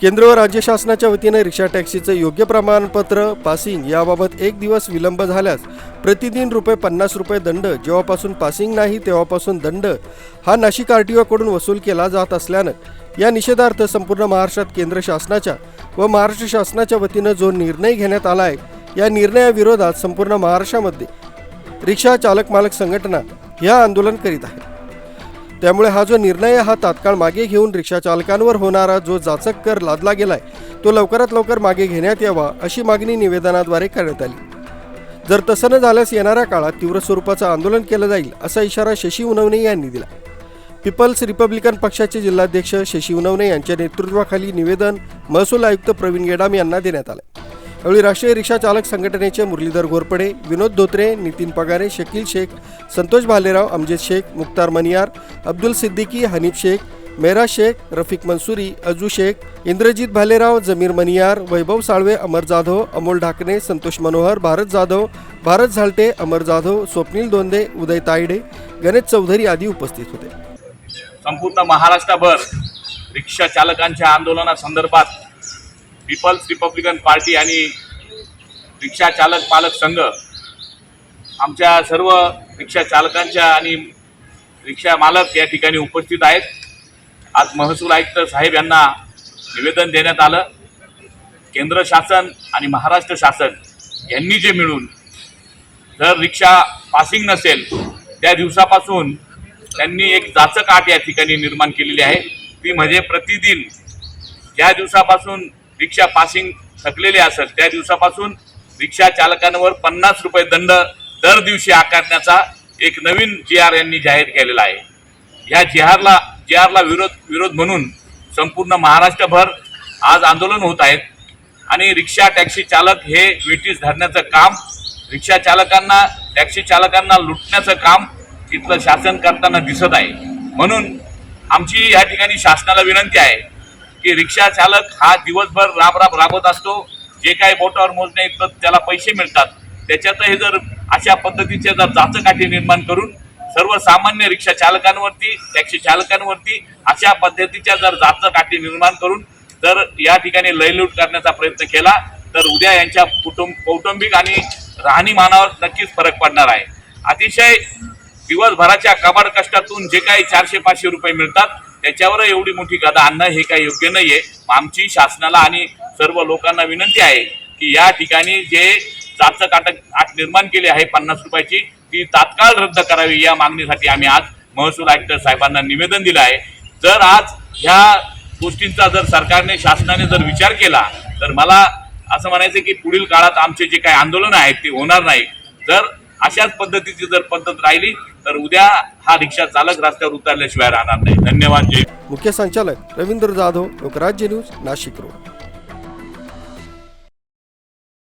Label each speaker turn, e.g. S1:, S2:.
S1: केंद्र व राज्य शासनाच्या वतीने रिक्षा टॅक्सीचं योग्य प्रमाणपत्र पासिंग याबाबत एक दिवस विलंब झाल्यास प्रतिदिन रुपये पन्नास रुपये दंड जेव्हापासून पासिंग नाही तेव्हापासून दंड हा नाशिक आर टी ओकडून वसूल केला जात असल्यानं या निषेधार्थ संपूर्ण महाराष्ट्रात केंद्र शासनाच्या व महाराष्ट्र शासनाच्या वतीनं जो निर्णय घेण्यात आला आहे या निर्णयाविरोधात संपूर्ण महाराष्ट्रामध्ये रिक्षा चालक मालक संघटना ह्या आंदोलन करीत आहेत. त्यामुळे हा जो निर्णय हा तात्काळ मागे घेऊन रिक्षाचालकांवर होणारा जो जाचक कर लादला गेलाय तो लवकरात लवकर मागे घेण्यात यावा अशी मागणी निवेदनाद्वारे करण्यात आली. जर तसं न झाल्यास येणाऱ्या काळात तीव्र स्वरूपाचं आंदोलन केलं जाईल असा इशारा शशी उनवणे यांनी दिला. पीपल्स रिपब्लिकन पक्षाचे जिल्हाध्यक्ष शशी उनवणे यांच्या नेतृत्वाखाली निवेदन महसूल आयुक्त प्रवीण गेडाम यांना देण्यात आलं. यावेळी राष्ट्रीय रिक्षा चालक संघटनेचे मुरलीधर घोरपडे विनोद धोत्रे नितीन पगारे शकील शेख संतोष भालेराव अमजित शेख मुक्तार मनियार अब्दुल सिद्दीकी हनीफ शेख मेहरा शेख रफिक मंसुरी अजू शेख इंद्रजित भालेराव जमीर मनियार वैभव साळवे अमर जाधव अमोल ढाकणे संतोष मनोहर भारत जाधव भारत झालटे अमर जाधव स्वप्नील दोंदे उदय तायडे गणेश चौधरी आदी उपस्थित होते.
S2: संपूर्ण महाराष्ट्रभर रिक्षा चालकांच्या आंदोलनासंदर्भात पीपल्स रिपब्लिकन पार्टी आणि रिक्षा चालक पालक संघ. आमच्या सर्व रिक्षा चालकांच्या आणि रिक्षा मालक या ठिकाणी उपस्थित आहेत. आज महसूल आयुक्त साहेब यांना निवेदन देण्यात आलं. केंद्र शासन आणि महाराष्ट्र शासन यांनी जे मिळून जर रिक्षा पासिंग नसेल त्या दिवसापासून त्यांनी एक जाचक आट या ठिकाणी निर्माण केलेली आहे. ती म्हणजे प्रतिदिन ज्या दिवसापासून रिक्षा पासिंग थकलेली असेल त्या दिवसापासून रिक्षा चालकांवर पन्नास रुपये दंड दर दिवशी आकारण्याचा एक नवीन जी आर यांनी जाहीर केलेला आहे. या जिहारला आरला जी आरला विरोध विरोध म्हणून संपूर्ण महाराष्ट्रभर आज आंदोलन होत आहेत आणि रिक्षा टॅक्सी चालक हे वेटीस धरण्याचं काम रिक्षा चालकांना टॅक्सी चालकांना लुटण्याचं काम इथलं शासन करताना दिसत आहे. म्हणून आमची या ठिकाणी शासनाला विनंती आहे की रिक्षा चालक हा दिवसभर राब राब राबत असतो. जे काही बोटावर मोजणे तर त्याला पैसे मिळतात. त्याच्यातही जर अशा पद्धतीचे जर जाचकाठी निर्माण करून सर्वसामान्य रिक्षा चालकांवरती टॅक्सी चालकांवरती अशा पद्धतीच्या जर जाचकाठी निर्माण करून जर या ठिकाणी लयलूट करण्याचा प्रयत्न केला तर उद्या यांच्या कुटुंब कौटुंबिक आणि राहणीमानावर नक्कीच फरक पडणार आहे. अतिशय दिवसभराच्या कबाड कष्टातून जे काही चारशे पाचशे रुपये मिळतात त्याच्यावर एवढी मोठी गदा आणणं हे काही योग्य नाही आहे आमची शासनाला आणि सर्व लोकांना विनंती आहे की या ठिकाणी जे जाचक आट आट निर्माण केली आहे पन्नास रुपयाची ती तात्काळ रद्द करावी या मागणीसाठी आम्ही आज महसूल आयुक्त साहेबांना निवेदन दिलं आहे. जर आज ह्या गोष्टींचा जर सरकारने शासनाने जर विचार केला तर मला असं म्हणायचं की पुढील काळात आमचे जे काही आंदोलन आहेत ते होणार नाही जर अशाच पद्धतीची जर पद्धत राहिली तर उद्या हा रिक्षा चालक रस्त्यावर उतरल्याशिवाय राहणार नाही. धन्यवाद जय
S1: मुख्य संचालक रवींद्र जाधव लोकराज्य न्यूज नाशिक रोड.